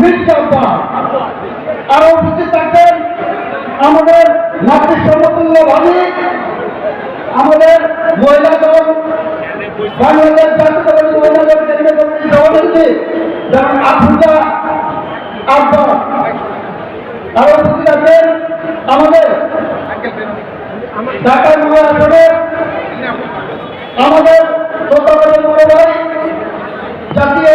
মির্জা আরও উপস্থিত থাকবেন আমাদের মাতৃ সমতুল্য ভাবি, আমাদের মহিলা দল, বাংলাদেশ জাতীয়তাবাদী মহিলা যেমন আফ্রিকা আব্বা আরও উপস্থিত আমাদের ঢাকা আমাদের তত্ত্বাবধায়ক বড় ভাই জাতীয়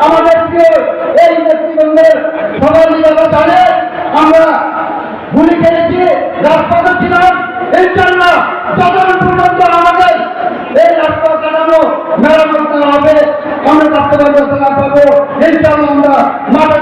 করেছিলাম আমাদের প্রিয় এই নেতৃবৃন্দের সবাই আমরা জানে। আমরা গুলি খেয়েছি রাজপথে ছিলাম ইনশাল্লাহ যতদিন পর্যন্ত আমাদের এই রাস্তা কাটানো, মেরামত হবে, আমরা রাস্তা ব্যবস্থা না পাবো। ইনশাল্লাহ আমরা মাঠে